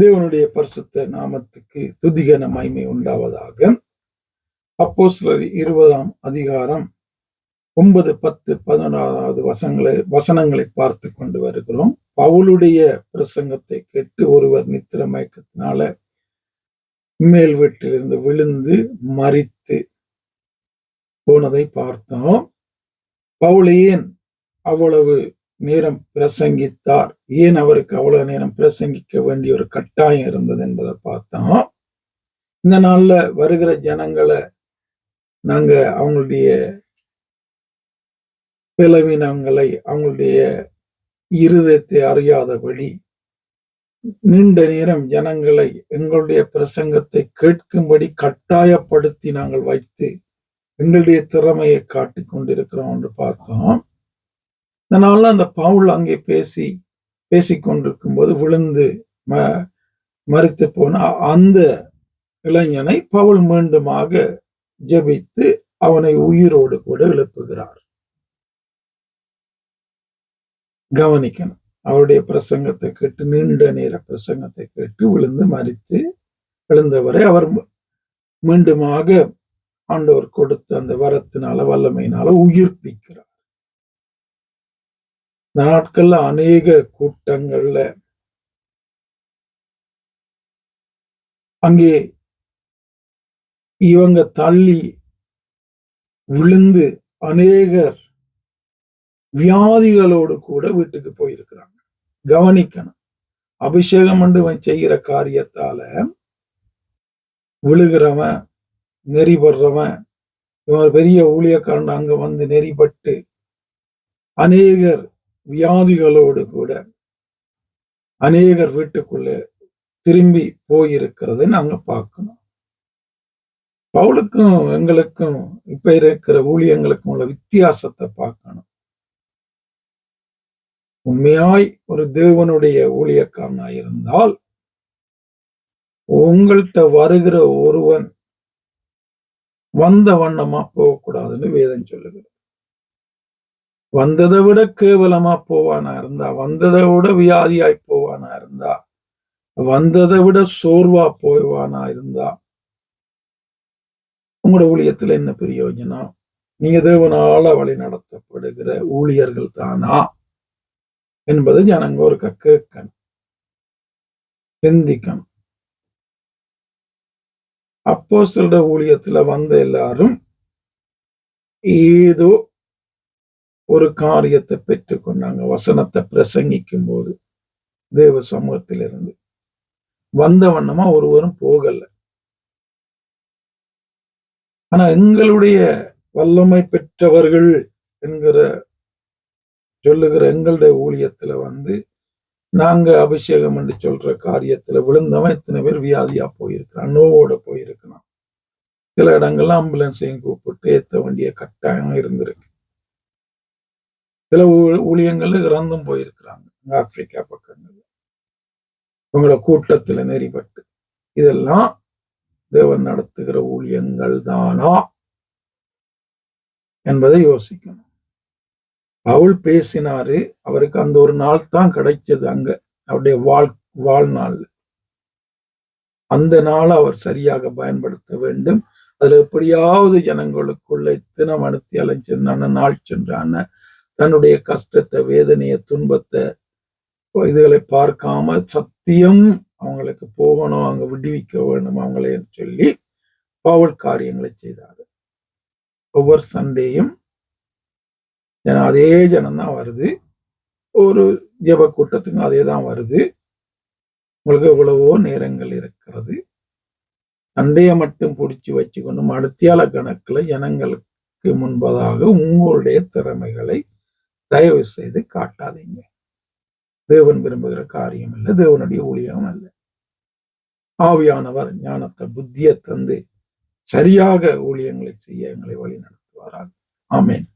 தேவனுடைய பரிசுத்த நாமத்துக்கு துதிகன மகிமை உண்டாவதாக. அப்போ சிலர் இருபதாம் அதிகாரம் ஒன்பது பத்து பதினாறாவது வசங்களை வசனங்களை பார்த்து கொண்டு வருகிறோம். பவுளுடைய பிரசங்கத்தை கேட்டு ஒருவர் நித்திர மயக்கத்தினால மேல் வீட்டிலிருந்து விழுந்து மறித்து போனதை பார்த்தோம். பவுளையேன் அவ்வளவு நேரம் பிரசங்கித்தார். ஏன் அவருக்கு அவ்வளவு நேரம் பிரசங்கிக்க வேண்டிய ஒரு கட்டாயம் இருந்தது என்பதை பார்த்தோம். இந்த நாள்ல வருகிற ஜனங்களை நாங்க அவங்களுடைய பிளவினங்களை அவங்களுடைய இருதயத்தை அறியாதபடி நீண்ட நேரம் ஜனங்களை எங்களுடைய பிரசங்கத்தை கேட்கும்படி கட்டாயப்படுத்தி நாங்கள் வைத்து எங்களுடைய திறமையை காட்டிக் கொண்டிருக்கிறோம் என்று பார்த்தோம். இதனால அந்த பவுல் அங்கே பேசி பேசிக்கொண்டிருக்கும் போது விழுந்து ம மறித்து போன அந்த இளைஞனை பவுல் மீண்டுமாக ஜெபித்து அவனை உயிரோடு கூட எழுப்புகிறார். கவனிக்கணும். அவருடைய பிரசங்கத்தை கேட்டு நீண்ட நேர பிரசங்கத்தை கேட்டு விழுந்து மறித்து எழுந்தவரை அவர் மீண்டுமாக ஆண்டவர் கொடுத்த அந்த வரத்தினால வல்லமையினால உயிர்ப்பிக்கிறார். இந்த நாட்கள்ல அநேக கூட்டங்கள்ல. அங்கே இவங்க தள்ளி விழுந்து அநேகர் வியாதிகளோடு கூட வீட்டுக்கு போயிருக்கிறாங்க. கவனிக்கணும். அபிஷேகம் மண்டபம் செய்கிற காரியத்தால விழுகிறவன் நெறிபடுறவன் இவன் பெரிய ஊழியக்காரன் அங்க வந்து நெறிப்பட்டு அநேகர் வியாதிகளோடு கூட அநேகர் வீட்டுக்குள்ளே திரும்பி போயிருக்கிறதை நாங்க பார்க்கணும். பவுலுக்கும் எங்களுக்கும் இப்ப இருக்கிற ஊழியங்களுக்கும் உள்ள வித்தியாசத்தை பார்க்கணும். உண்மையாய் ஒரு தேவனுடைய ஊழியக்காரனா இருந்தால் உங்கள்கிட்ட வருகிற ஒருவன் வந்த வண்ணமா போகக்கூடாதுன்னு வேதம் சொல்லுகிறது. வந்ததை விட கேவலமா போவானா இருந்தா? வந்ததை விட வியாதியாய் போவானா இருந்தா? வந்ததை விட சோர்வா போவானா இருந்தா? உங்களோட ஊழியத்துல என்ன பிரயோஜனம்? நீங்க தேவனால வழி நடத்தப்படுகிற ஊழியர்கள் தானா? என்பதை ஜனங்க ஒரு கேட்கணும். சிந்திக்கணும். அப்போ சில ஊழியத்துல வந்த எல்லாரும் ஏதோ ஒரு காரியத்தை பெற்றுக்கொண்டாங்க வசனத்தை பிரசங்கிக்கும் போது தேவ சமூகத்திலிருந்து. வந்த வண்ணமா ஒருவரும் போகல. ஆனா எங்களுடைய வல்லமை பெற்றவர்கள் என்கிற சொல்லுகிற எங்களுடைய ஊழியத்துல வந்து நாங்க அபிஷேகம் என்று சொல்ற காரியத்துல விழுந்தவன் இத்தனை பேர் வியாதியா போயிருக்கிறான் நோவோட போயிருக்கிறான். சில இடங்கள்ல ஆம்புலன்ஸையும் கூப்பிட்டு ஏத்த வேண்டிய கட்டாயம் இருந்திருக்கு. சில ஊழியங்கள்ல இறந்தும் போயிருக்கிறாங்க. ஆப்பிரிக்கா பக்கங்கள். உங்களோட கூட்டத்துல நெறிப்பட்டு இதெல்லாம் தேவன் நடத்துகிற ஊழியங்கள் தானா? என்பதை யோசிக்கணும். அவள் பேசினாரு அவருக்கு அந்த ஒரு நாள் தான் கிடைச்சது அங்க அவருடைய வாழ் வாழ்நாள். அந்த நாள் அவர் சரியாக பயன்படுத்த வேண்டும். அதுல எப்படியாவது ஜனங்களுக்குள்ள இத்தனை மனுத்தி அலைஞ்சிருந்தான நாள் சென்றான தன்னுடைய கஷ்டத்தை வேதனைய துன்பத்தை இதுகளை பார்க்காம சத்தியம் அவங்களுக்கு போகணும் அங்க விடுவிக்க வேணும் அவங்களே சொல்லி பவுல் காரியங்களை செய்தார். ஒவ்வொரு சண்டேயும் அதே ஜனம்தான் வருது. ஒரு ஜப கூட்டத்துக்கும் அதே தான் வருது. உங்களுக்கு எவ்வளவோ நேரங்கள் இருக்கிறது. சண்டையை மட்டும் பிடிச்சி வச்சுக்கொண்டு அடுத்தியால கணக்கில் ஜனங்களுக்கு முன்பதாக உங்களுடைய திறமைகளை தயவு செய்து காட்டாதீங்க. தேவன் விரும்புகிற காரியம் இல்லை தேவனுடைய ஊழியம் அல்ல. ஆவியானவர் ஞானத்தை புத்தியை தந்து சரியாக ஊழியங்களை செய்ய எங்களை வழி நடத்துவாராக ஆமேன்.